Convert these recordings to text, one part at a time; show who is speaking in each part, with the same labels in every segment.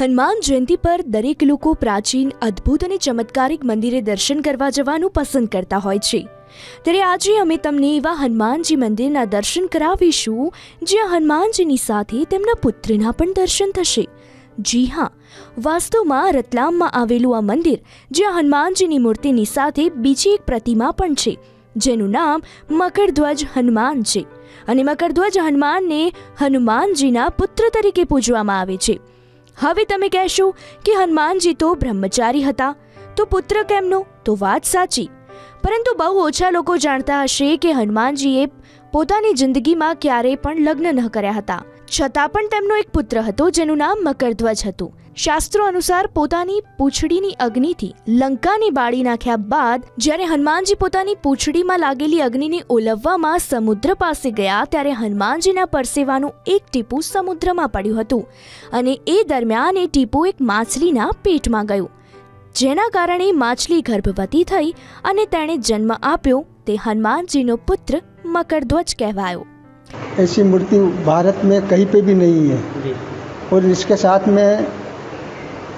Speaker 1: હનુમાન જયંતિ પર દરેક લોકો પ્રાચીન, અદ્ભુત અને ચમત્કારિક મંદિરે દર્શન કરવા જવાનું પસંદ કરતા હોય છે. ત્યારે આજે અમે તમને એવા હનુમાનજી મંદિરના દર્શન કરાવીશું, જ્યાં હનુમાનજીની સાથે તેમના પુત્રના પણ દર્શન થશે. જી હા, વાસ્તવમાં રતલામમાં આવેલું આ મંદિર, જ્યાં હનુમાનજીની મૂર્તિની સાથે બીજી એક પ્રતિમા પણ છે, જેનું નામ મકરધ્વજ હનુમાન છે. અને મકરધ્વજ હનુમાનને હનુમાનજીના પુત્ર તરીકે પૂજવામાં આવે છે. હવે તમે કહેશો કે હનુમાનજી તો બ્રહ્મચારી હતા, તો પુત્ર કેમનો? તો વાત સાચી. પરંતુ બહુ ઓછા લોકો જાણતા હશે કે હનુમાનજીએ પોતાની જિંદગીમાં ક્યારેય પણ લગ્ન ન કર્યા હતા. છતાં પણ તેમનો એક પુત્ર હતો જેનું નામ મકરધ્વજ હતું. શાસ્ત્રો અનુસાર પોતાની પૂંછડીની અગ્નિથી લંકાને બાળી નાખ્યા બાદ જ્યારે હનુમાનજી પોતાની પૂંછડીમાં લાગેલી અગ્નિને ઓલવવામાં સમુદ્ર પાસે ગયા ત્યારે હનુમાનજીના પરસેવાનું એક ટીપું સમુદ્રમાં પડ્યું હતું અને એ દરમિયાન એ ટીપું એક માછલીના પેટમાં ગયું. જેના કારણે માછલી ગર્ભવતી થઈ અને તેણે જન્મ આપ્યો તે હનુમાનજીનો પુત્ર મકરધ્વજ કહેવાયો.
Speaker 2: ऐसी मूर्ति भारत में कहीं पे भी नहीं है
Speaker 3: जी
Speaker 2: और इसके साथ में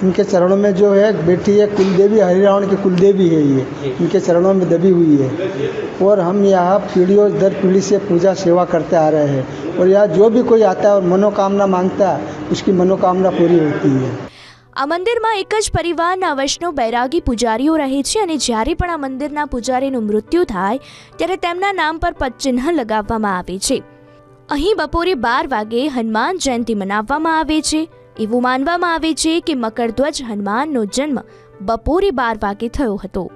Speaker 2: इनके चरणों में जो है बैठी है कुलदेवी हरिरावण की कुलदेवी है ये
Speaker 3: जी।
Speaker 2: इनके चरणों में दबी हुई है और हम यहाँ पीढ़ियों दर पीढ़ी से पूजा सेवा करते आ रहे हैं और यहाँ जो भी कोई आता है और मनोकामना मांगता है उसकी मनोकामना पूरी होती है
Speaker 1: આ મંદિરમાં એક જ પરિવારના વૈષ્ણવ બૈરાગી પૂજારીઓ રહે છે અને જ્યારે પણ આ મંદિરના પૂજારીનું મૃત્યુ થાય ત્યારે તેમના નામ પર પદચિહ્ન લગાવવામાં આવે છે અહીં બપોરે બાર વાગે હનુમાન જયંતિ મનાવવામાં આવે છે. એવું માનવામાં આવે છે કે મકરધ્વજ હનુમાનનો જન્મ બપોરે બાર વાગે થયો હતો.